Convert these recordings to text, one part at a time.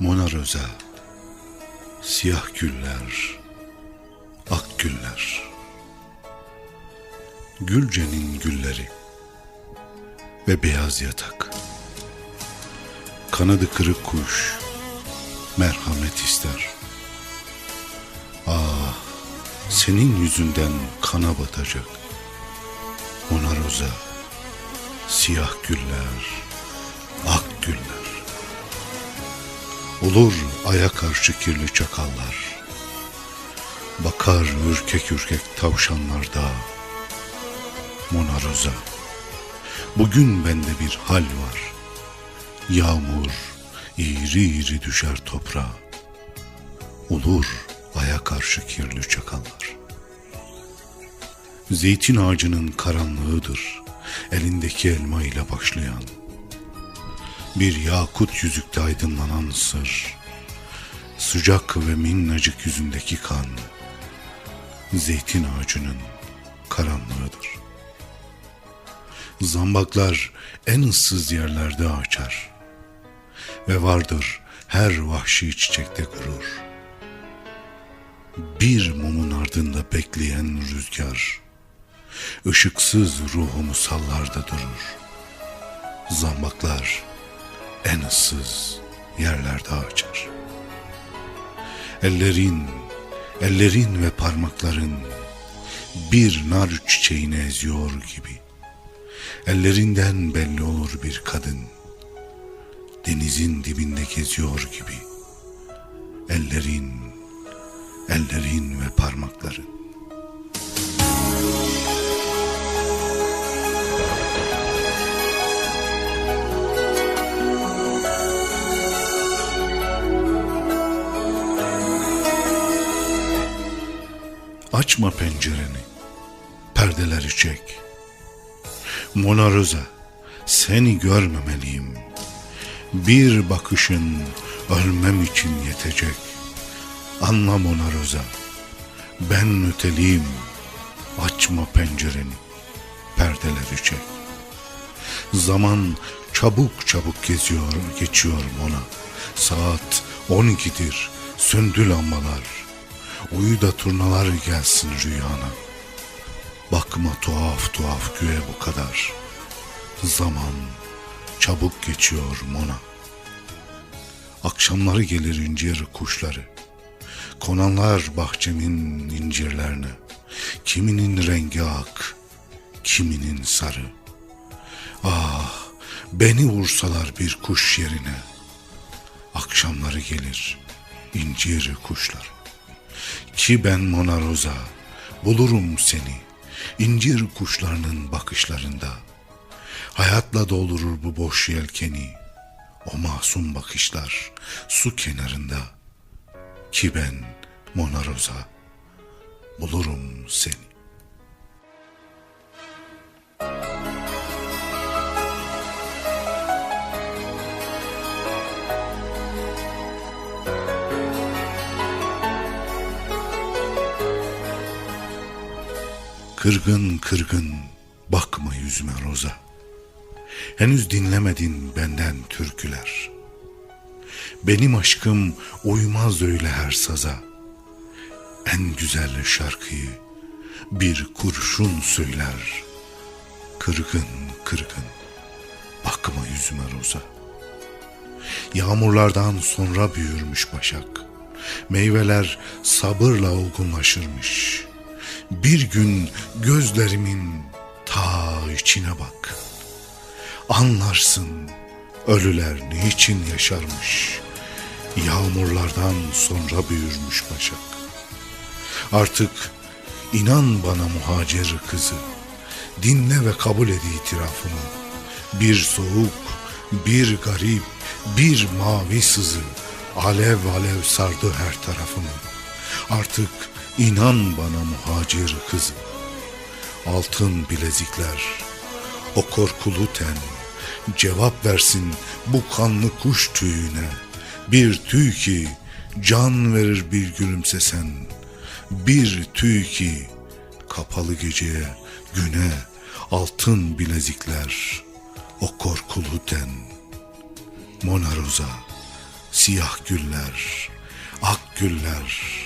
Mona Rosa, siyah güller, ak güller, Gülce'nin gülleri ve beyaz yatak. Kanadı kırık kuş, merhamet ister. Ah, senin yüzünden kana batacak. Mona Rosa, siyah güller, ak güller. Olur aya karşı kirli çakallar. Bakar ürkek ürkek tavşanlarda. Mona Rosa, bugün bende bir hal var. Yağmur iğri iğri düşer toprağa. Olur aya karşı kirli çakallar. Zeytin ağacının karanlığıdır elindeki elma ile başlayan. Bir yakut yüzükte aydınlanan sır. Sıcak ve minnacık yüzündeki kan. Zeytin ağacının karanlığıdır. Zambaklar en ıssız yerlerde açar. Ve vardır her vahşi çiçekte gurur. Bir mumun ardında bekleyen rüzgar. ışıksız ruhumu sallarda durur. Zambaklar en ıssız yerlerde açar. Ellerin, ellerin ve parmakların bir nar çiçeğini eziyor gibi. Ellerinden belli olur bir kadın. Denizin dibinde geziyor gibi. Ellerin, ellerin ve parmakların. Açma pencereni, perdeleri çek. Mona Rosa, seni görmemeliyim. Bir bakışın ölmem için yetecek. Anla Mona Rosa, ben öteliyim. Açma pencereni, perdeleri çek. Zaman çabuk çabuk geziyor, geçiyor Mona. Saat on ikidir, söndü lambalar. Uyu da turnalar gelsin rüyana. Bakma tuhaf tuhaf göğe bu kadar. Zaman çabuk geçiyor Mona. Akşamları gelir incir kuşları. Konanlar bahçemin incirlerine. Kiminin rengi ak, kiminin sarı. Ah, beni vursalar bir kuş yerine. Akşamları gelir incir kuşlar. Ki ben Mona Rosa, bulurum seni incir kuşlarının bakışlarında. Hayatla doldurur bu boş yelkeni, o masum bakışlar su kenarında. Ki ben Mona Rosa, bulurum seni. Kırgın kırgın bakma yüzüme Roza. Henüz dinlemedin benden türküler. Benim aşkım uymaz öyle her saza. En güzel şarkıyı bir kurşun söyler. Kırgın kırgın bakma yüzüme Roza. Yağmurlardan sonra büyürmüş başak. Meyveler sabırla olgunlaşırmış. Bir gün gözlerimin ta içine bak. Anlarsın ölüler niçin yaşarmış. Yağmurlardan sonra büyürmüş başak. Artık inan bana muhacir kızı. Dinle ve kabul et itirafımı. Bir soğuk, bir garip, bir mavi sızı alev alev sardı her tarafımı. Artık inan bana muhacir kızı. Altın bilezikler, o korkulu ten, cevap versin bu kanlı kuş tüyüne. Bir tüy ki can verir bir gülümsesen. Bir tüy ki kapalı geceye, güne, altın bilezikler, o korkulu ten. Mona Rosa, Siyah güller, ak güller,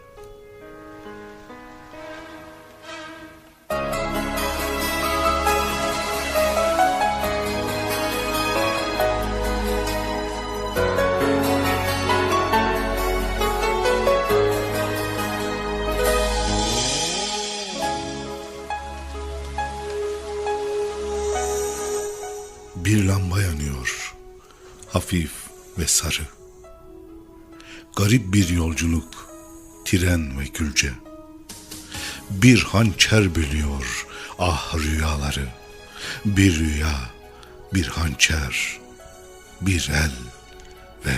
Hafif ve sarı. Garip bir yolculuk, tren ve gülce. Bir hançer bölüyor ah rüyaları. Bir rüya, bir hançer, bir el ve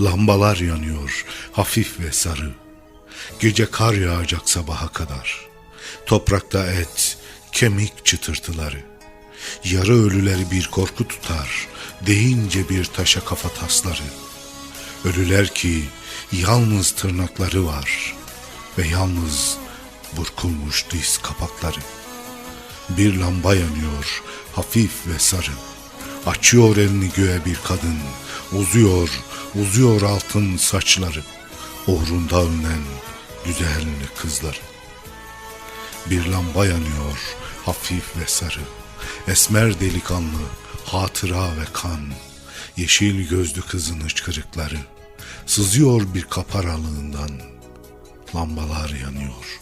lambalar yanıyor hafif ve sarı. Gece kar yağacak sabaha kadar. Toprakta et, kemik çıtırtıları. Yarı ölüleri bir korku tutar, deyince bir taşa kafa tasları. Ölüler ki yalnız tırnakları var ve yalnız burkulmuş diz kapakları. Bir lamba yanıyor, hafif ve sarı. Açıyor elini göğe bir kadın, uzuyor, uzuyor altın saçları. Uğrunda ölen güzel kızları. Bir lamba yanıyor, hafif ve sarı. Esmer delikanlı, hatıra ve kan. Yeşil gözlü kızın hıçkırıkları. Sızıyor bir kapı aralığından. Lambalar yanıyor,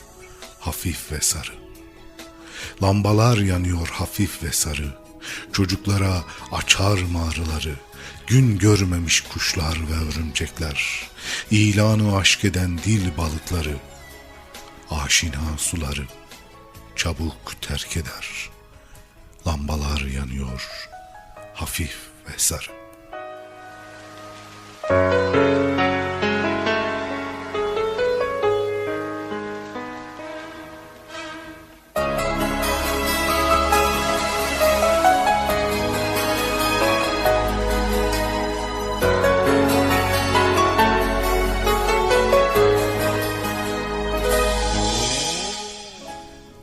hafif ve sarı. Lambalar yanıyor hafif ve sarı. Çocuklara açar mağrıları. Gün görmemiş kuşlar ve örümcekler. İlanı aşk eden dil balıkları. Aşina suları çabuk terk eder. Lambalar yanıyor, hafif ve sarı.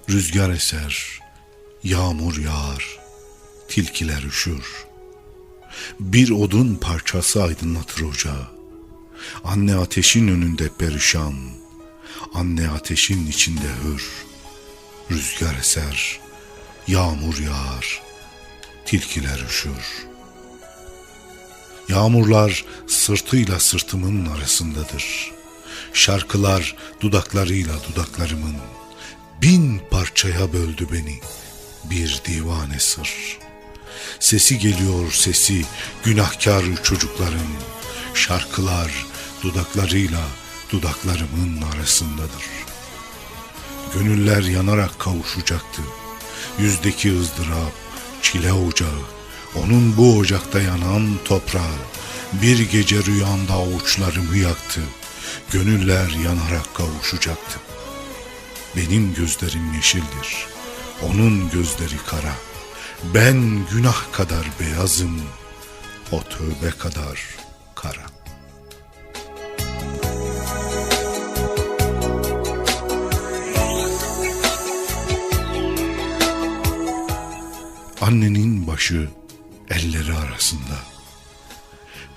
Rüzgar eser, yağmur yağar, tilkiler üşür. Bir odun parçası aydınlatır ocağı. Anne ateşin önünde perişan, anne ateşin içinde hür. Rüzgar eser, yağmur yağar, tilkiler üşür. Yağmurlar sırtıyla sırtımın arasındadır. Şarkılar dudaklarıyla dudaklarımın bin parçaya böldü beni bir divane sır. Sesi geliyor sesi günahkar çocukların, şarkılar dudaklarıyla dudaklarımın arasındadır. Gönüller yanarak kavuşacaktı. Yüzdeki ızdırap, çile ocağı, onun bu ocakta yanan toprağı, bir gece rüyamda avuçlarımı yaktı. Gönüller yanarak kavuşacaktı. Benim gözlerim yeşildir, onun gözleri kara. Ben günah kadar beyazım, o tövbe kadar kara. Annenin başı elleri arasında.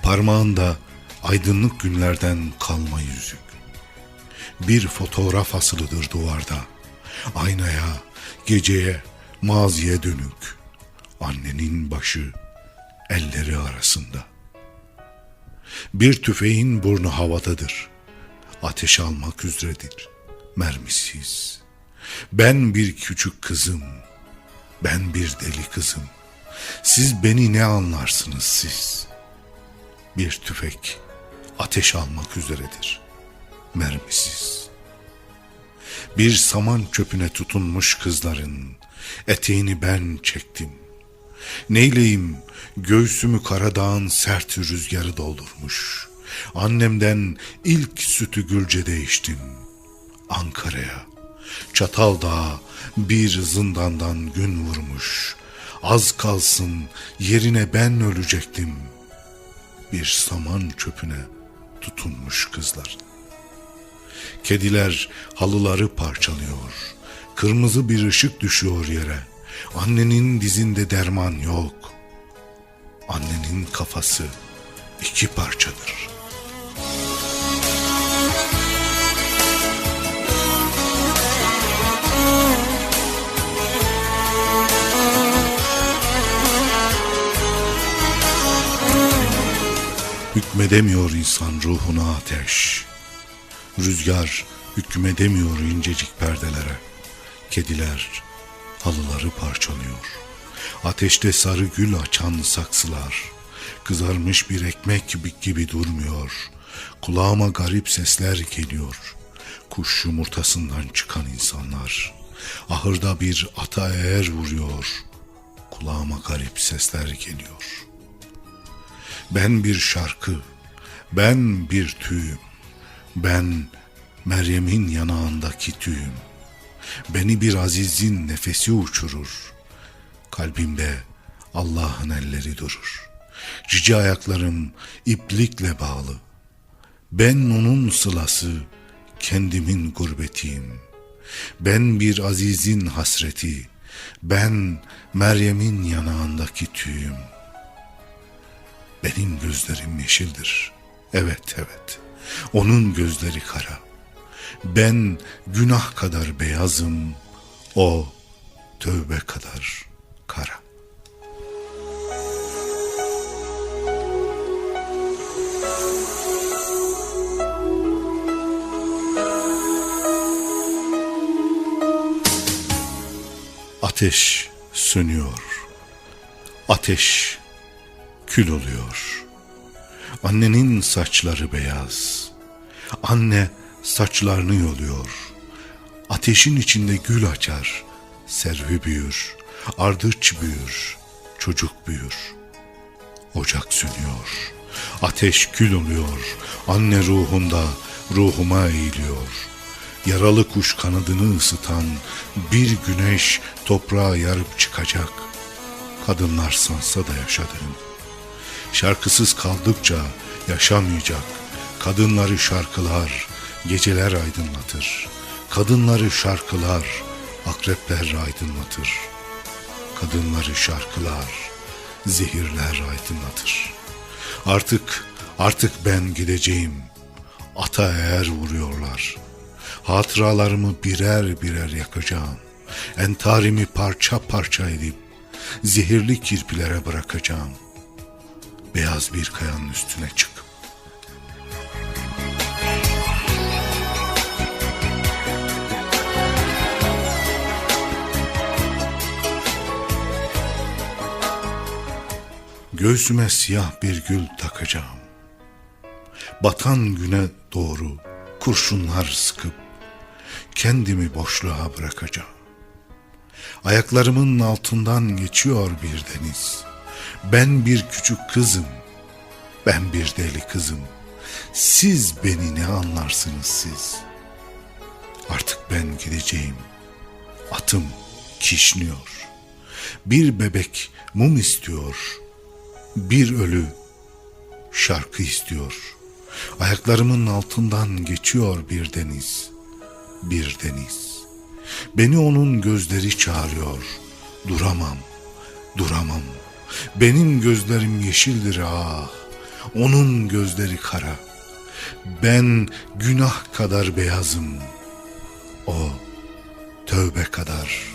Parmağında aydınlık günlerden kalma yüzük. Bir fotoğraf asılıdır duvarda. Aynaya, geceye, maziye dönük. Annenin başı elleri arasında. Bir tüfeğin burnu havadadır. Ateş almak üzeredir. Mermisiz. Ben bir küçük kızım. Ben bir deli kızım. Siz beni ne anlarsınız siz? Bir tüfek ateş almak üzeredir. Mermisiz. Bir saman çöpüne tutunmuş kızların eteğini ben çektim. Neyleyim göğsümü Karadağ'ın sert rüzgarı doldurmuş. Annemden ilk sütü Gülce'de içtim. Ankara'ya, Çataldağa bir zindandan gün vurmuş. Az kalsın yerine ben ölecektim. Bir saman çöpüne tutunmuş kızlar. Kediler halıları parçalıyor. Kırmızı bir ışık düşüyor yere. Annenin dizinde derman yok. Annenin kafası iki parçadır. Hükmedemiyor insan ruhuna ateş. Rüzgar hükmedemiyor incecik perdelere. Kediler halıları parçalıyor. Ateşte sarı gül açan saksılar. Kızarmış bir ekmek gibi, gibi durmuyor. Kulağıma garip sesler geliyor. Kuş yumurtasından çıkan insanlar. Ahırda bir ata eğer vuruyor. Kulağıma garip sesler geliyor.'' Ben bir şarkı, ben bir tüyüm. Ben Meryem'in yanağındaki tüyüm. Beni bir azizin nefesi uçurur. Kalbimde Allah'ın elleri durur. Cici ayaklarım iplikle bağlı. Ben onun sılası, kendimin gurbetiyim. Ben bir azizin hasreti, ben Meryem'in yanağındaki tüyüm.'' Benim gözlerim yeşildir. Evet evet. Onun gözleri kara. Ben günah kadar beyazım. O tövbe kadar kara. Ateş sönüyor. Ateş kül oluyor. Annenin saçları beyaz. Anne saçlarını yoluyor. Ateşin içinde gül açar. Servi büyür. Ardıç büyür. Çocuk büyür. Ocak sönüyor. Ateş kül oluyor. Anne ruhunda ruhuma eğiliyor. Yaralı kuş kanadını ısıtan bir güneş toprağa yarıp çıkacak. Kadınlar sansa da yaşadığım Şarkısız kaldıkça yaşamayacak. Kadınları şarkılar, geceler aydınlatır. Kadınları şarkılar, akrepler aydınlatır. Kadınları şarkılar, zehirler aydınlatır. Artık, artık ben gideceğim. Ata eğer vuruyorlar. Hatıralarımı birer birer yakacağım. Entarimi parça parça edip zehirli kirpilere bırakacağım.'' beyaz bir kayanın üstüne çık. Göğsüme siyah bir gül takacağım. Batan güne doğru kurşunlar sıkıp kendimi boşluğa bırakacağım. Ayaklarımın altından geçiyor bir deniz.'' Ben bir küçük kızım. Ben bir deli kızım. Siz beni ne anlarsınız siz? Artık ben gideceğim. Atım kişniyor. Bir bebek mum istiyor. Bir ölü şarkı istiyor. Ayaklarımın altından geçiyor bir deniz. Bir deniz. Beni onun gözleri çağırıyor. Duramam, duramam.'' Benim gözlerim yeşildir ah, onun gözleri kara. Ben günah kadar beyazım, o tövbe kadar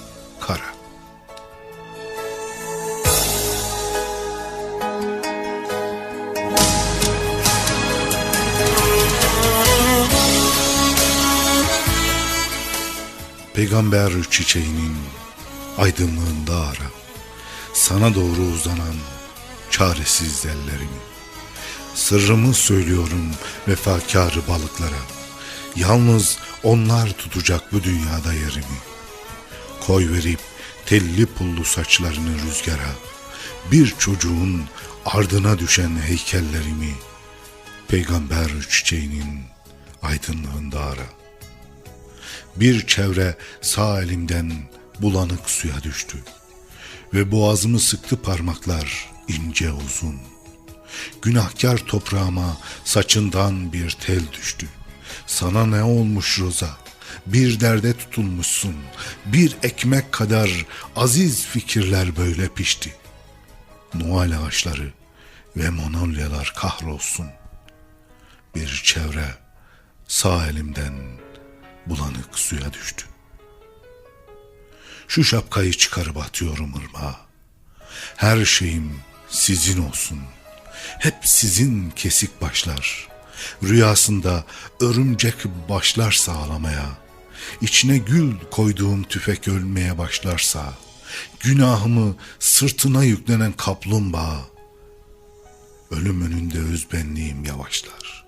Peygamber çiçeğinin aydınlığında ara sana doğru uzanan çaresiz ellerimi. Sırrımı söylüyorum vefakarı balıklara. Yalnız onlar tutacak bu dünyada yerimi. Koy verip telli pullu saçlarını rüzgara. Bir çocuğun ardına düşen heykellerimi peygamber çiçeğinin aydınlığında ara. Bir çevre sağ elimden bulanık suya düştü. Ve boğazımı sıktı parmaklar ince uzun. Günahkar toprağıma saçından bir tel düştü. Sana ne olmuş Roza? Bir derde tutulmuşsun. Bir ekmek kadar aziz fikirler böyle pişti. Noel ağaçları ve monolyalar kahrolsun. Bir çevre sağ elimden bulanık suya düştü. Şu şapkayı çıkarıp atıyorum ırmağa. Her şeyim sizin olsun. Hep sizin kesik başlar. Rüyasında örümcek başlar sağlamaya. İçine gül koyduğum tüfek ölmeye başlarsa, günahımı sırtına yüklenen kaplumbağa, ölüm önünde özbenliğim yavaşlar.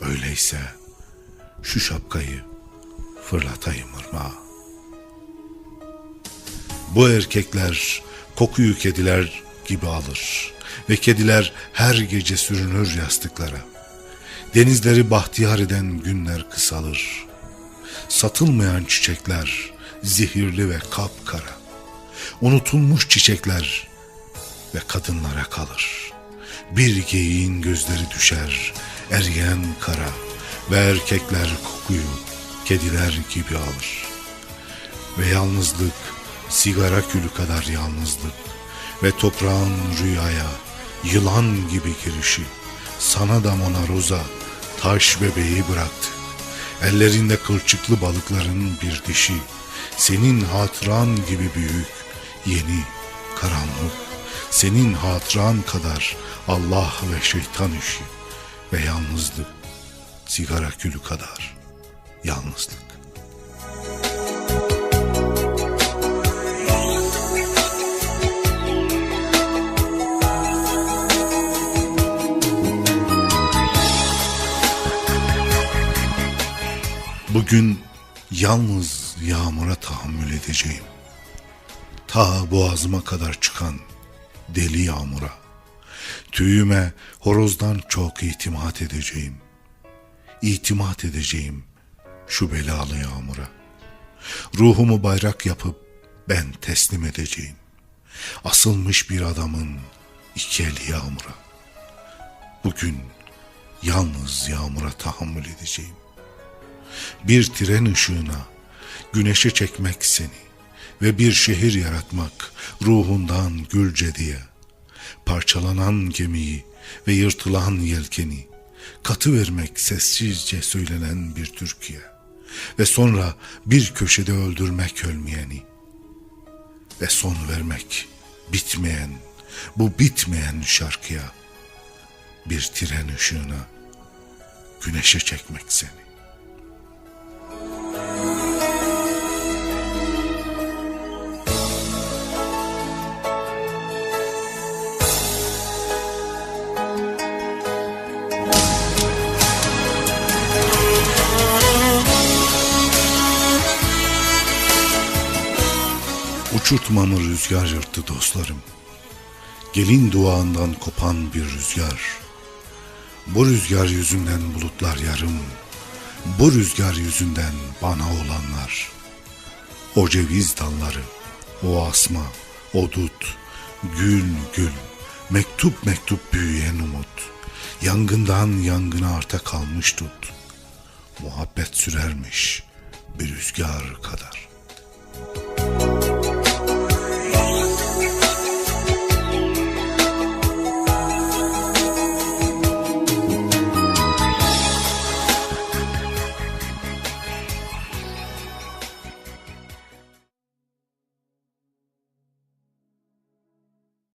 Öyleyse şu şapkayı fırlatayım ırmağa. Bu erkekler kokuyu kediler gibi alır ve kediler her gece sürünür yastıklara. Denizleri bahtiyar eden günler kısalır. Satılmayan çiçekler zehirli ve kapkara. Unutulmuş çiçekler ve kadınlara kalır. Bir geyiğin gözleri düşer eriyen kara ve erkekler kokuyu kediler gibi alır. Ve yalnızlık sigara külü kadar yalnızlık. Ve toprağın rüyaya yılan gibi girişi. Sana da Mona Rosa taş bebeği bıraktı. Ellerinde kılçıklı balıkların bir dişi. Senin hatıran gibi büyük yeni karanlık. Senin hatıran kadar Allah ve şeytan işi ve yalnızlık sigara külü kadar yalnızlık. Bugün yalnız yağmura tahammül edeceğim. Ta boğazıma kadar çıkan deli yağmura. Tüyüme horozdan çok itimat edeceğim. İtimat edeceğim şu belalı yağmura. Ruhumu bayrak yapıp ben teslim edeceğim. Asılmış bir adamın iki eli yağmura. Bugün yalnız yağmura tahammül edeceğim bir tren ışığına, güneşe çekmek seni ve bir şehir yaratmak ruhundan gülce diye. Parçalanan gemiyi ve yırtılan yelkeni, katı vermek sessizce söylenen bir Türkiye ve sonra bir köşede öldürmek ölmeyeni ve son vermek bitmeyen, bu bitmeyen şarkıya bir tren ışığına, güneşe çekmek seni. Uçurtmamı rüzgar yırttı dostlarım. Gelin duağından kopan bir rüzgar. Bu rüzgar yüzünden bulutlar yarım. Bu rüzgar yüzünden bana olanlar. O ceviz dalları, o asma, o dut, gül gül, mektup mektup büyüyen umut. Yangından yangına arta kalmış tut. Muhabbet sürermiş bir rüzgar kadar.''